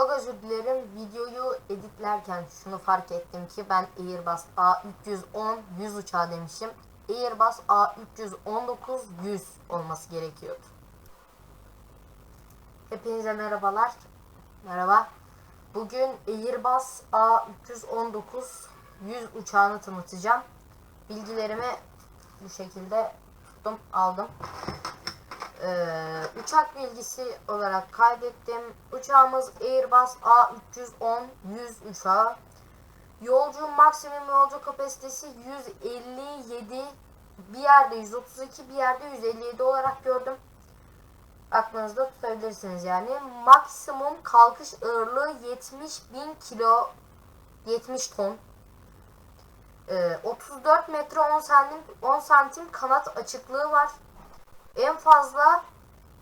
Çok özür dilerim. Videoyu editlerken şunu fark ettim ki ben Airbus A310 100 uçağı demişim. Airbus A319 100 olması gerekiyordu. Hepinize merhabalar. Merhaba. Bugün Airbus A319 100 uçağını tanıtacağım. Bilgilerimi bu şekilde tuttum, aldım. Ee, uçak bilgisi olarak kaydettim. Uçağımız Airbus A310 100 uçağı. Yolcu maksimum yolcu kapasitesi 157 bir yerde 132 bir yerde 157 olarak gördüm. Aklınızda tutabilirsiniz yani. Maksimum kalkış ağırlığı 70 bin kilo 70 ton. Ee, 34 metre 10 santim, 10 santim kanat açıklığı var en fazla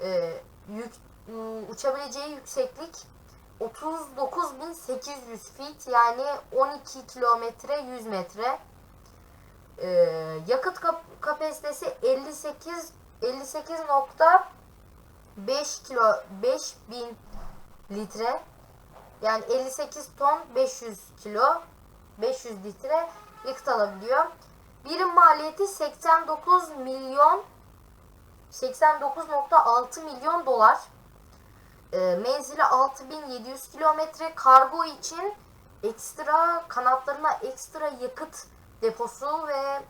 e, yük, ıı, uçabileceği yükseklik 39.800 feet yani 12 kilometre 100 metre. E, yakıt kap kapasitesi 58 58.5 kilo 5000 litre yani 58 ton 500 kilo 500 litre yakıt alabiliyor. Birim maliyeti 89 milyon 89.6 milyon dolar. E, menzili 6700 kilometre. Kargo için ekstra kanatlarına ekstra yakıt deposu ve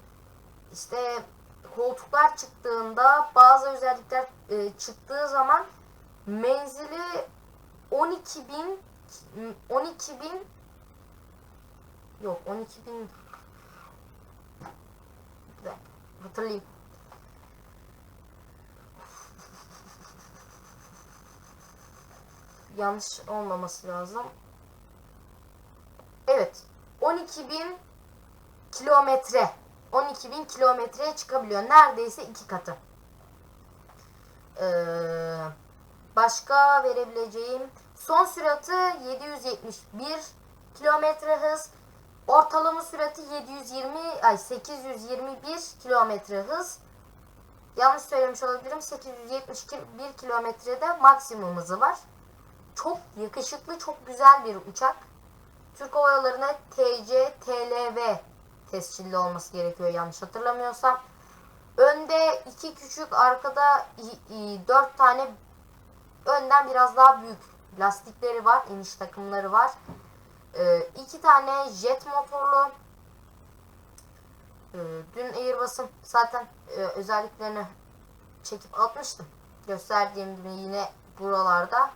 işte koltuklar çıktığında bazı özellikler e, çıktığı zaman menzili 12 bin 12 bin yok 12 bin hatırlayayım yanlış olmaması lazım. Evet. 12.000 kilometre. 12.000 kilometreye çıkabiliyor. Neredeyse iki katı. Ee, başka verebileceğim son süratı 771 kilometre hız. Ortalama sürati 720 ay 821 kilometre hız. Yanlış söylemiş olabilirim. 871 kilometrede maksimum hızı var. Çok yakışıklı, çok güzel bir uçak. Türk Hava Yolları'na TC, TLV tescilli olması gerekiyor yanlış hatırlamıyorsam. Önde iki küçük, arkada dört tane önden biraz daha büyük lastikleri var, iniş takımları var. Ee, iki tane jet motorlu. Ee, dün Airbus'un zaten e, özelliklerini çekip atmıştım. Gösterdiğim gibi yine buralarda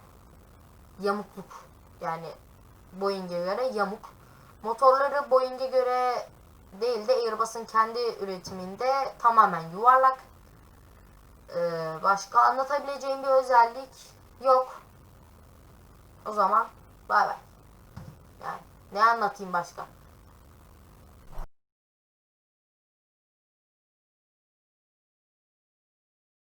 yamukluk. Yani Boeing'e göre yamuk. Motorları Boeing'e göre değil de Airbus'un kendi üretiminde tamamen yuvarlak. Ee, başka anlatabileceğim bir özellik yok. O zaman bay bay. Yani ne anlatayım başka?